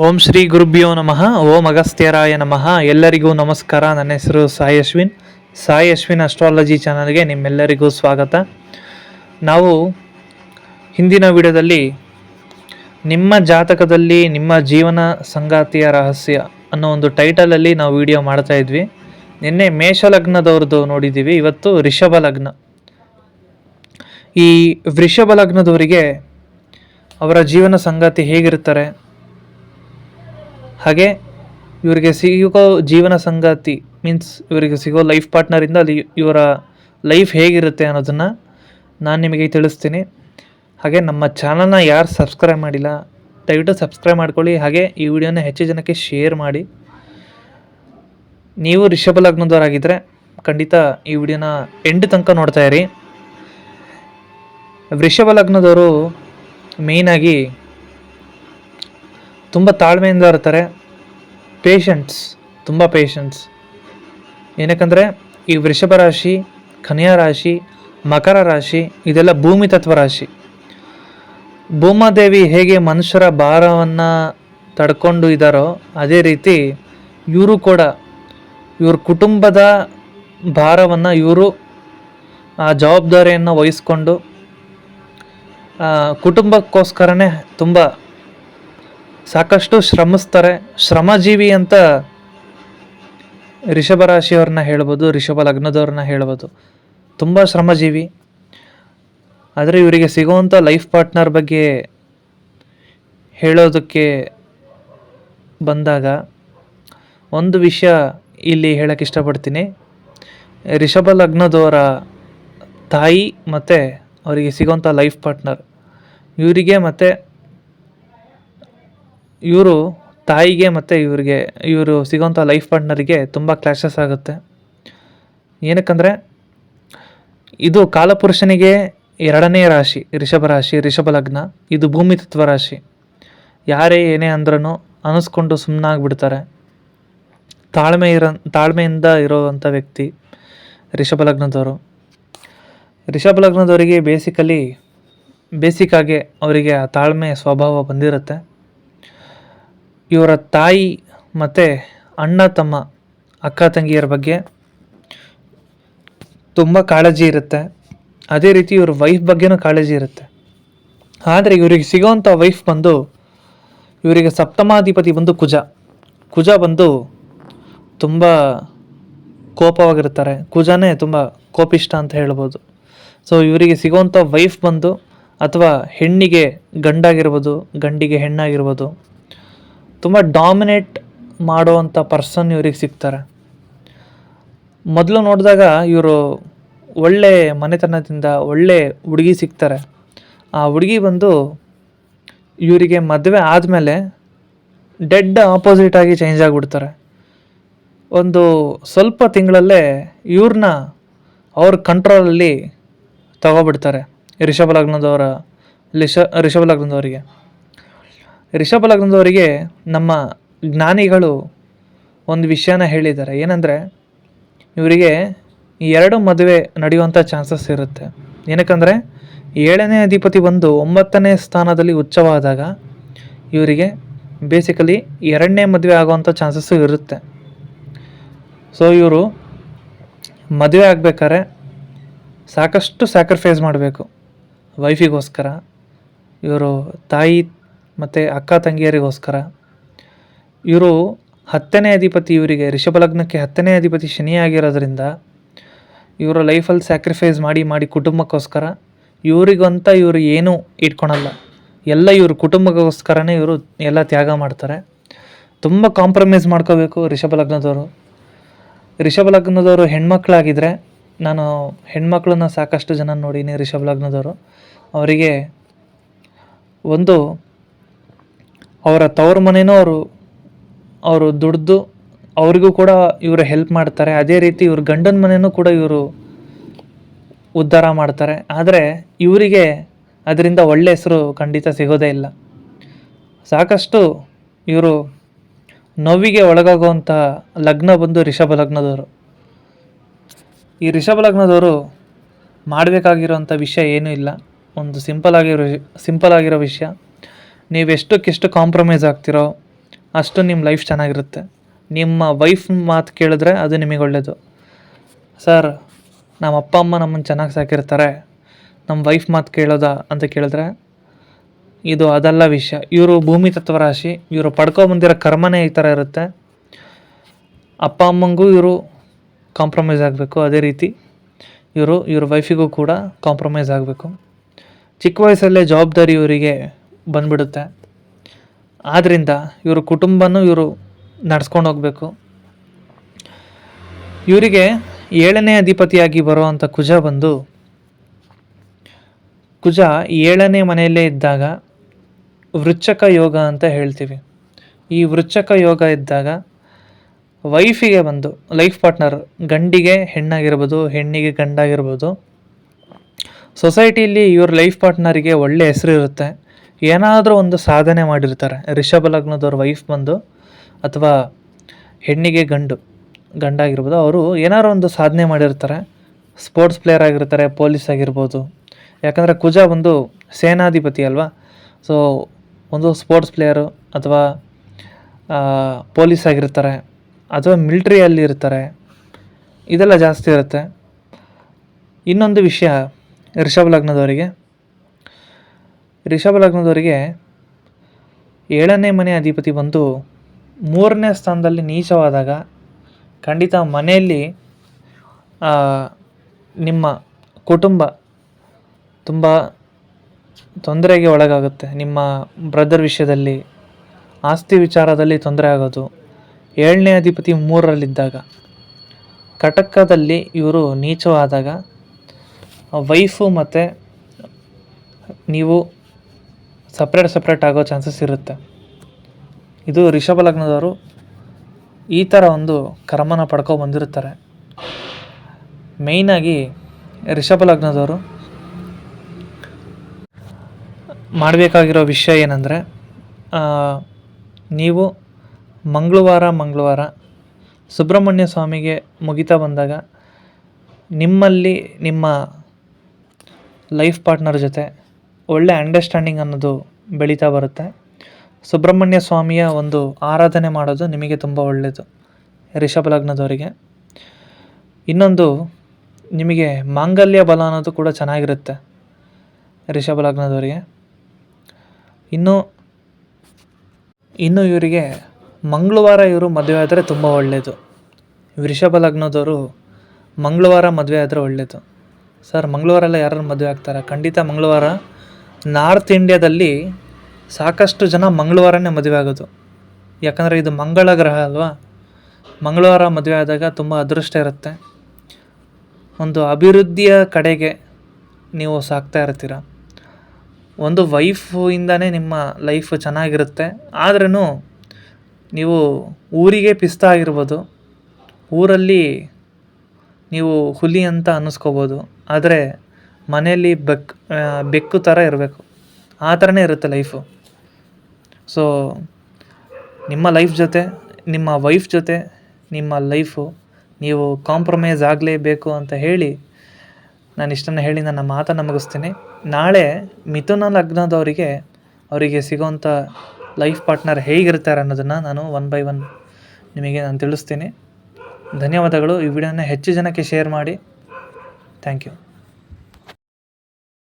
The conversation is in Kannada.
ಓಂ ಶ್ರೀ ಗುರುಭ್ಯೋ ನಮಃ, ಓಂ ಅಗಸ್ತ್ಯರಾಯ ನಮಃ. ಎಲ್ಲರಿಗೂ ನಮಸ್ಕಾರ. ನನ್ನ ಹೆಸರು ಸಾಯಿ ಅಶ್ವಿನ್. ಸಾಯಿ ಅಶ್ವಿನ್ ಅಸ್ಟ್ರಾಲಜಿ ಚಾನಲ್ಗೆ ನಿಮ್ಮೆಲ್ಲರಿಗೂ ಸ್ವಾಗತ. ನಾವು ಹಿಂದಿನ ವಿಡಿಯೋದಲ್ಲಿ ನಿಮ್ಮ ಜಾತಕದಲ್ಲಿ ನಿಮ್ಮ ಜೀವನ ಸಂಗಾತಿಯ ರಹಸ್ಯ ಅನ್ನೋ ಒಂದು ಟೈಟಲಲ್ಲಿ ನಾವು ವಿಡಿಯೋ ಮಾಡ್ತಾ ಇದ್ವಿ. ನಿನ್ನೆ ಮೇಷ ಲಗ್ನದವ್ರದ್ದು ನೋಡಿದ್ದೀವಿ. ಇವತ್ತು ರಿಷಭ ಲಗ್ನ. ಈ ವೃಷಭ ಲಗ್ನದವರಿಗೆ ಅವರ ಜೀವನ ಸಂಗಾತಿ ಹೇಗಿರ್ತಾರೆ ಹಾಗೆ ಇವರಿಗೆ ಸಿಗೋ ಜೀವನ ಸಂಗಾತಿ ಮೀನ್ಸ್ ಇವರಿಗೆ ಸಿಗೋ ಲೈಫ್ ಪಾರ್ಟ್ನರಿಂದ ಅಲ್ಲಿ ಇವರ ಲೈಫ್ ಹೇಗಿರುತ್ತೆ ಅನ್ನೋದನ್ನು ನಾನು ನಿಮಗೆ ತಿಳಿಸ್ತೀನಿ. ಹಾಗೆ ನಮ್ಮ ಚಾನಲ್ನ ಯಾರು ಸಬ್ಸ್ಕ್ರೈಬ್ ಮಾಡಿಲ್ಲ, ದಯವಿಟ್ಟು ಸಬ್ಸ್ಕ್ರೈಬ್ ಮಾಡ್ಕೊಳ್ಳಿ. ಹಾಗೆ ಈ ವಿಡಿಯೋನ ಹೆಚ್ಚು ಜನಕ್ಕೆ ಶೇರ್ ಮಾಡಿ. ನೀವು ರಿಷಭ ಲಗ್ನದವರಾಗಿದ್ದರೆ ಖಂಡಿತ ಈ ವಿಡಿಯೋನ ಎಂಡ್ ತನಕ ನೋಡ್ತಾ ಇರಿ. ವೃಷಭ ಲಗ್ನದವರು ಮೇಯ್ನಾಗಿ ತುಂಬ ತಾಳ್ಮೆಯಿಂದ ಇರ್ತಾರೆ. ಪೇಷನ್ಸ್ ತುಂಬ ಪೇಷನ್ಸ್ ಏನಕ್ಕಂದರೆ, ಈ ವೃಷಭ ರಾಶಿ, ಕನ್ಯಾ ರಾಶಿ, ಮಕರ ರಾಶಿ, ಇದೆಲ್ಲ ಭೂಮಿ ತತ್ವ ರಾಶಿ. ಭೂಮಾದೇವಿ ಹೇಗೆ ಮನುಷ್ಯರ ಭಾರವನ್ನು ತಡ್ಕೊಂಡು ಇದ್ದಾರೋ ಅದೇ ರೀತಿ ಇವರು ಕೂಡ, ಇವ್ರ ಕುಟುಂಬದ ಭಾರವನ್ನು ಇವರು, ಆ ಜವಾಬ್ದಾರಿಯನ್ನು ವಹಿಸ್ಕೊಂಡು ಕುಟುಂಬಕ್ಕೋಸ್ಕರನೇ ತುಂಬ ಸಾಕಷ್ಟು ಶ್ರಮಿಸ್ತಾರೆ. ಶ್ರಮಜೀವಿ ಅಂತ ರಿಷಭ ರಾಶಿಯವ್ರನ್ನ ಹೇಳ್ಬೋದು, ರಿಷಭ ಲಗ್ನದವ್ರನ್ನ ಹೇಳ್ಬೋದು. ತುಂಬ ಶ್ರಮಜೀವಿ. ಆದರೆ ಇವರಿಗೆ ಸಿಗುವಂಥ ಲೈಫ್ ಪಾರ್ಟ್ನರ್ ಬಗ್ಗೆ ಹೇಳೋದಕ್ಕೆ ಬಂದಾಗ ಒಂದು ವಿಷಯ ಇಲ್ಲಿ ಹೇಳಕ್ಕೆ ಇಷ್ಟಪಡ್ತೀನಿ. ರಿಷಭ ಲಗ್ನದವರ ತಾಯಿ ಮತ್ತು ಅವರಿಗೆ ಸಿಗೋಂಥ ಲೈಫ್ ಪಾರ್ಟ್ನರ್. ಇವರಿಗೆ ಮತ್ತು ಇವರು ತಾಯಿಗೆ ಮತ್ತು ಇವರಿಗೆ, ಇವರು ಸಿಗೋಂಥ ಲೈಫ್ ಪಾರ್ಟ್ನರಿಗೆ ತುಂಬ ಕ್ಲಾಶಸ್ ಆಗುತ್ತೆ. ಏನಕ್ಕಂದರೆ, ಇದು ಕಾಲಪುರುಷನಿಗೆ ಎರಡನೇ ರಾಶಿ, ರಿಷಭ ರಾಶಿ, ರಿಷಭ ಲಗ್ನ, ಇದು ಭೂಮಿ ತತ್ವ ರಾಶಿ. ಯಾರೇ ಏನೇ ಅಂದ್ರೂ ಅನಿಸ್ಕೊಂಡು ಸುಮ್ಮನಾಗ್ಬಿಡ್ತಾರೆ ತಾಳ್ಮೆ ಇರೋ, ತಾಳ್ಮೆಯಿಂದ ಇರೋವಂಥ ವ್ಯಕ್ತಿ ರಿಷಭ ಲಗ್ನದವರು. ರಿಷಭ ಲಗ್ನದವರಿಗೆ ಬೇಸಿಕಲಿ ಬೇಸಿಕ್ಕಾಗಿ ಅವರಿಗೆ ಆ ತಾಳ್ಮೆ, ಸ್ವಭಾವ ಬಂದಿರುತ್ತೆ. ಇವರ ತಾಯಿ ಮತ್ತು ಅಣ್ಣ ತಮ್ಮ ಅಕ್ಕ ತಂಗಿಯರ ಬಗ್ಗೆ ತುಂಬ ಕಾಳಜಿ ಇರುತ್ತೆ. ಅದೇ ರೀತಿ ಇವ್ರ ವೈಫ್ ಬಗ್ಗೆನೂ ಕಾಳಜಿ ಇರುತ್ತೆ. ಆದರೆ ಇವರಿಗೆ ಸಿಗೋವಂಥ ವೈಫ್ ಬಂದು ಇವರಿಗೆ ಸಪ್ತಮಾಧಿಪತಿ ಬಂದು ಕುಜ. ಕುಜ ಬಂದು ತುಂಬ ಕೋಪವಾಗಿರ್ತಾರೆ. ಕುಜನೇ ತುಂಬ ಕೋಪಿಷ್ಟ ಅಂತ ಹೇಳ್ಬೋದು. ಸೊ ಇವರಿಗೆ ಸಿಗೋವಂಥ ವೈಫ್ ಬಂದು ಅಥವಾ ಹೆಣ್ಣಿಗೆ ಗಂಡಾಗಿರ್ಬೋದು, ಗಂಡಿಗೆ ಹೆಣ್ಣಾಗಿರ್ಬೋದು ತುಂಬ ಡಾಮಿನೇಟ್ ಮಾಡುವಂಥ ಪರ್ಸನ್ ಇವ್ರಿಗೆ ಸಿಗ್ತಾರೆ. ಮೊದಲು ನೋಡಿದಾಗ ಇವರು ಒಳ್ಳೆ ಮನೆತನದಿಂದ ಒಳ್ಳೆ ಹುಡುಗಿ ಸಿಗ್ತಾರೆ. ಆ ಹುಡುಗಿ ಬಂದು ಇವರಿಗೆ ಮದುವೆ ಆದಮೇಲೆ ಡೆಡ್ ಆಪೋಸಿಟಾಗಿ ಚೇಂಜ್ ಆಗಿಬಿಡ್ತಾರೆ. ಒಂದು ಸ್ವಲ್ಪ ತಿಂಗಳಲ್ಲೇ ಇವ್ರನ್ನ ಅವ್ರ ಕಂಟ್ರೋಲಲ್ಲಿ ತಗೊಬಿಡ್ತಾರೆ. ರಿಷಭ ಲಗ್ನದವರ, ಲಿಷ ರಿಷಭ ಲಗ್ನದವರಿಗೆ. ರಿಷಭ ಲಗ್ನದವರಿಗೆ ನಮ್ಮ ಜ್ಞಾನಿಗಳು ಒಂದು ವಿಷಯನ ಹೇಳಿದ್ದಾರೆ. ಏನಂದರೆ, ಇವರಿಗೆ ಎರಡು ಮದುವೆ ನಡೆಯುವಂಥ ಚಾನ್ಸಸ್ ಇರುತ್ತೆ. ಏನಕ್ಕಂದರೆ, ಏಳನೇ ಅಧಿಪತಿ ಬಂದು ಒಂಬತ್ತನೇ ಸ್ಥಾನದಲ್ಲಿ ಉಚ್ಚವಾದಾಗ ಇವರಿಗೆ ಬೇಸಿಕಲಿ ಎರಡನೇ ಮದುವೆ ಆಗುವಂಥ ಚಾನ್ಸಸ್ಸು ಇರುತ್ತೆ. ಸೊ ಇವರು ಮದುವೆ ಆಗಬೇಕಾದ್ರೆ ಸಾಕಷ್ಟು ಸ್ಯಾಕ್ರಿಫೈಸ್ ಮಾಡಬೇಕು. ವೈಫಿಗೋಸ್ಕರ ಇವರು ತಾಯಿ ಮತ್ತು ಅಕ್ಕ ತಂಗಿಯರಿಗೋಸ್ಕರ. ಇವರು ಹತ್ತನೇ ಅಧಿಪತಿ, ಇವರಿಗೆ ರಿಷಭ ಲಗ್ನಕ್ಕೆ ಹತ್ತನೇ ಅಧಿಪತಿ ಶನಿಯಾಗಿರೋದ್ರಿಂದ ಇವರು ಲೈಫಲ್ಲಿ ಸ್ಯಾಕ್ರಿಫೈಸ್ ಮಾಡಿ ಮಾಡಿ ಕುಟುಂಬಕ್ಕೋಸ್ಕರ ಇವರಿಗಂತ ಇವರು ಏನೂ ಇಟ್ಕೊಳಲ್ಲ. ಎಲ್ಲ ಇವರು ಕುಟುಂಬಕ್ಕೋಸ್ಕರನೇ ಇವರು ಎಲ್ಲ ತ್ಯಾಗ ಮಾಡ್ತಾರೆ. ತುಂಬ ಕಾಂಪ್ರಮೈಸ್ ಮಾಡ್ಕೋಬೇಕು ರಿಷಭ ಲಗ್ನದವರು. ರಿಷಭ ಲಗ್ನದವರು ಹೆಣ್ಮಕ್ಳಾಗಿದ್ದರೆ ನಾನು ಹೆಣ್ಮಕ್ಳನ್ನ ಸಾಕಷ್ಟು ಜನ ನೋಡೀನಿ ರಿಷಭ ಲಗ್ನದವರು. ಅವರಿಗೆ ಒಂದು ಅವರ ತವರು ಮನೇನೂ ಅವರು ಅವರು ದುಡ್ದು ಅವರಿಗೂ ಕೂಡ ಇವರು ಹೆಲ್ಪ್ ಮಾಡ್ತಾರೆ. ಅದೇ ರೀತಿ ಇವ್ರ ಗಂಡನ ಮನೆಯೂ ಕೂಡ ಇವರು ಉದ್ಧಾರ ಮಾಡ್ತಾರೆ. ಆದರೆ ಇವರಿಗೆ ಅದರಿಂದ ಒಳ್ಳೆ ಹೆಸರು ಖಂಡಿತ ಸಿಗೋದೇ ಇಲ್ಲ. ಸಾಕಷ್ಟು ಇವರು ನೋವಿಗೆ ಒಳಗಾಗುವಂಥ ಲಗ್ನ ಬಂದು ರಿಷಭ ಲಗ್ನದವರು. ಈ ರಿಷಭ ಲಗ್ನದವರು ಮಾಡಬೇಕಾಗಿರೋಂಥ ವಿಷಯ ಏನೂ ಇಲ್ಲ. ಒಂದು ಸಿಂಪಲ್ ಆಗಿರೋ ಸಿಂಪಲ್ ಆಗಿರೋ ವಿಷಯ. ನೀವು ಎಷ್ಟಕ್ಕೆಷ್ಟು ಕಾಂಪ್ರಮೈಸ್ ಆಗ್ತಿರೋ ಅಷ್ಟು ನಿಮ್ಮ ಲೈಫ್ ಚೆನ್ನಾಗಿರುತ್ತೆ. ನಿಮ್ಮ ವೈಫ್ ಮಾತು ಕೇಳಿದ್ರೆ ಅದು ನಿಮಗೆ ಒಳ್ಳೆಯದು ಸರ್ ನಮ್ಮ ಅಪ್ಪ, ಅಮ್ಮ ನಮ್ಮನ್ನು ಚೆನ್ನಾಗಿ ಸಾಕಿರ್ತಾರೆ. ನಮ್ಮ ವೈಫ್ ಮಾತು ಕೇಳೋದಾ ಅಂತ ಕೇಳಿದ್ರೆ ಇದು ಅದಲ್ಲ ವಿಷಯ. ಇವರು ಭೂಮಿ ತತ್ವ ರಾಶಿ ಇವರು ಪಡ್ಕೊಬಂದಿರೋ ಕರ್ಮನೇ ಈ ಥರ ಇರುತ್ತೆ. ಅಪ್ಪ, ಅಮ್ಮಂಗೂ ಇವರು ಕಾಂಪ್ರಮೈಸ್ ಆಗಬೇಕು ಅದೇ ರೀತಿ. ಇವರು, ಇವ್ರ ವೈಫಿಗೂ ಕೂಡ ಕಾಂಪ್ರಮೈಸ್ ಆಗಬೇಕು. ಚಿಕ್ಕ ವಯಸ್ಸಲ್ಲೇ ಜವಾಬ್ದಾರಿ ಇವರಿಗೆ ಬಂದ್ಬಿಡುತ್ತೆ. ಆದ್ದರಿಂದ ಇವರು ಕುಟುಂಬನೂ ಇವರು ನಡ್ಸ್ಕೊಂಡು ಹೋಗಬೇಕು. ಇವರಿಗೆ ಏಳನೇ ಅಧಿಪತಿಯಾಗಿ ಬರುವಂಥ ಕುಜ ಬಂದು, ಕುಜ ಏಳನೇ ಮನೆಯಲ್ಲೇ ಇದ್ದಾಗ ವೃಚ್ಚಕ ಯೋಗ ಅಂತ ಹೇಳ್ತೀವಿ. ಈ ವೃಚ್ಚಕ ಯೋಗ ಇದ್ದಾಗ ವೈಫಿಗೆ ಬಂದು, ಲೈಫ್ ಪಾರ್ಟ್ನರ್ ಗಂಡಿಗೆ ಹೆಣ್ಣಾಗಿರ್ಬೋದು, ಹೆಣ್ಣಿಗೆ ಗಂಡಾಗಿರ್ಬೋದು ಸೊಸೈಟಿಯಲ್ಲಿ ಇವ್ರ ಲೈಫ್ ಪಾರ್ಟ್ನರಿಗೆ ಒಳ್ಳೆ ಹೆಸರು ಇರುತ್ತೆ. ಏನಾದರೂ ಒಂದು ಸಾಧನೆ ಮಾಡಿರ್ತಾರೆ. ರಿಷಭ ಲಗ್ನದವ್ರ ವೈಫ್ ಬಂದು ಅಥವಾ ಹೆಣ್ಣಿಗೆ ಗಂಡು, ಗಂಡಾಗಿರ್ಬೋದು, ಅವರು ಏನಾದ್ರು ಒಂದು ಸಾಧನೆ ಮಾಡಿರ್ತಾರೆ. ಸ್ಪೋರ್ಟ್ಸ್ ಪ್ಲೇಯರ್ ಆಗಿರ್ತಾರೆ ಪೊಲೀಸ್ ಆಗಿರ್ಬೋದು. ಯಾಕಂದರೆ ಕುಜ ಒಂದು ಸೇನಾಧಿಪತಿ ಅಲ್ವಾ? ಸೊ ಒಂದು ಸ್ಪೋರ್ಟ್ಸ್ ಪ್ಲೇಯರು ಅಥವಾ ಪೊಲೀಸ್ ಆಗಿರ್ತಾರೆ, ಅಥವಾ ಮಿಲ್ಟ್ರಿಯಲ್ಲಿ ಇರ್ತಾರೆ. ಇದೆಲ್ಲ ಜಾಸ್ತಿ ಇರುತ್ತೆ. ಇನ್ನೊಂದು ವಿಷಯ ರಿಷಭ ಲಗ್ನದವರಿಗೆ. ರಿಷಭ ಲಗ್ನದವರಿಗೆ ಏಳನೇ ಮನೆ ಅಧಿಪತಿ ಬಂದು ಮೂರನೇ ಸ್ಥಾನದಲ್ಲಿ ನೀಚವಾದಾಗ ಖಂಡಿತ ಮನೆಯಲ್ಲಿ ನಿಮ್ಮ ಕುಟುಂಬ ತುಂಬ ತೊಂದರೆಗೆ ಒಳಗಾಗುತ್ತೆ. ನಿಮ್ಮ ಬ್ರದರ್ ವಿಷಯದಲ್ಲಿ, ಆಸ್ತಿ ವಿಚಾರದಲ್ಲಿ ತೊಂದರೆ ಆಗೋದು. ಏಳನೇ ಅಧಿಪತಿ ಮೂರರಲ್ಲಿದ್ದಾಗ, ಕಟಕದಲ್ಲಿ ಇವರು ನೀಚವಾದಾಗ ವೈಫು ಮತ್ತು ನೀವು ಸಪ್ರೇಟ್ ಸಪ್ರೇಟ್ ಆಗೋ ಚಾನ್ಸಸ್ ಇರುತ್ತೆ. ಇದು ರಿಷಭ ಲಗ್ನದವರು ಈ ಥರ ಒಂದು ಕರ್ಮನ ಪಡ್ಕೊ ಬಂದಿರ್ತಾರೆ. ಮೇಯ್ನಾಗಿ ರಿಷಭ ಲಗ್ನದವರು ಮಾಡಬೇಕಾಗಿರೋ ವಿಷಯ ಏನಂದರೆ ನೀವು ಮಂಗಳವಾರ ಮಂಗಳವಾರ ಸುಬ್ರಹ್ಮಣ್ಯ ಸ್ವಾಮಿಗೆ ಮುಗಿತಾ ಬಂದಾಗ ನಿಮ್ಮಲ್ಲಿ ನಿಮ್ಮ ಲೈಫ್ ಪಾರ್ಟ್ನರ್ ಜೊತೆ ಒಳ್ಳೆ ಅಂಡರ್ಸ್ಟ್ಯಾಂಡಿಂಗ್ ಅನ್ನೋದು ಬೆಳೀತಾ ಬರುತ್ತೆ. ಸುಬ್ರಹ್ಮಣ್ಯ ಸ್ವಾಮಿಯ ಒಂದು ಆರಾಧನೆ ಮಾಡೋದು ನಿಮಗೆ ತುಂಬ ಒಳ್ಳೆಯದು ರಿಷಭ ಲಗ್ನದವರಿಗೆ. ಇನ್ನೊಂದು, ನಿಮಗೆ ಮಾಂಗಲ್ಯ ಬಲ ಅನ್ನೋದು ಕೂಡ ಚೆನ್ನಾಗಿರುತ್ತೆ ರಿಷಭ ಲಗ್ನದವರಿಗೆ. ಇನ್ನು ಇನ್ನು ಇವರಿಗೆ ಮಂಗಳವಾರ ಇವರು ಮದುವೆ ಆದರೆ ತುಂಬ ಒಳ್ಳೆಯದು ವೃಷಭ ಲಗ್ನದವರು ಮಂಗಳವಾರ ಮದುವೆ ಆದರೆ ಒಳ್ಳೆಯದು ಸರ್, ಮಂಗಳವಾರ ಎಲ್ಲ ಯಾರು ಮದುವೆ ಆಗ್ತಾರೆ? ಖಂಡಿತ ಮಂಗಳವಾರ ನಾರ್ತ್ ಇಂಡಿಯಾದಲ್ಲಿ ಸಾಕಷ್ಟು ಜನ ಮಂಗಳವಾರನೇ ಮದುವೆ ಆಗೋದು ಯಾಕಂದರೆ ಇದು ಮಂಗಳ ಗ್ರಹ ಅಲ್ವಾ? ಮಂಗಳವಾರ ಮದುವೆ ಆದಾಗ ತುಂಬ ಅದೃಷ್ಟ ಇರುತ್ತೆ. ಒಂದು ಅಭಿವೃದ್ಧಿಯ ಕಡೆಗೆ ನೀವು ಸಾಕ್ತಾ ಇರ್ತೀರ. ಒಂದು ವೈಫಿಂದನೇ ನಿಮ್ಮ ಲೈಫ್ ಚೆನ್ನಾಗಿರುತ್ತೆ. ಆದ್ರೂ ನೀವು ಊರಿಗೆ ಪಿಸ್ತಾ ಆಗಿರ್ಬೋದು ಊರಲ್ಲಿ ನೀವು ಹುಲಿ ಅಂತ ಅನ್ನಿಸ್ಕೋಬೋದು ಆದರೆ ಮನೆಯಲ್ಲಿ ಬೆಕ್ ಬೆಕ್ಕು ಥರ ಇರಬೇಕು. ಆ ಥರನೇ ಇರುತ್ತೆ ಲೈಫು ಸೊ ನಿಮ್ಮ ಲೈಫ್ ಜೊತೆ, ನಿಮ್ಮ ವೈಫ್ ಜೊತೆ, ನಿಮ್ಮ ಲೈಫು ನೀವು ಕಾಂಪ್ರಮೈಸ್ ಆಗಲೇಬೇಕು ಅಂತ ಹೇಳಿ ನಾನು ಇಷ್ಟನ್ನು ಹೇಳಿ ನನ್ನ ಮಾತನ್ನು ಮುಗಿಸ್ತೀನಿ. ನಾಳೆ ಮಿಥುನ ಲಗ್ನದವರಿಗೆ ಅವರಿಗೆ ಸಿಗೋಂಥ ಲೈಫ್ ಪಾರ್ಟ್ನರ್ ಹೇಗಿರ್ತಾರೆ ಅನ್ನೋದನ್ನು ನಾನು ಒನ್ ಬೈ ಒನ್ ನಿಮಗೆ ನಾನು ತಿಳಿಸ್ತೀನಿ. ಧನ್ಯವಾದಗಳು. ಈ ವಿಡಿಯೋನ ಹೆಚ್ಚು ಜನಕ್ಕೆ ಶೇರ್ ಮಾಡಿ. Thank you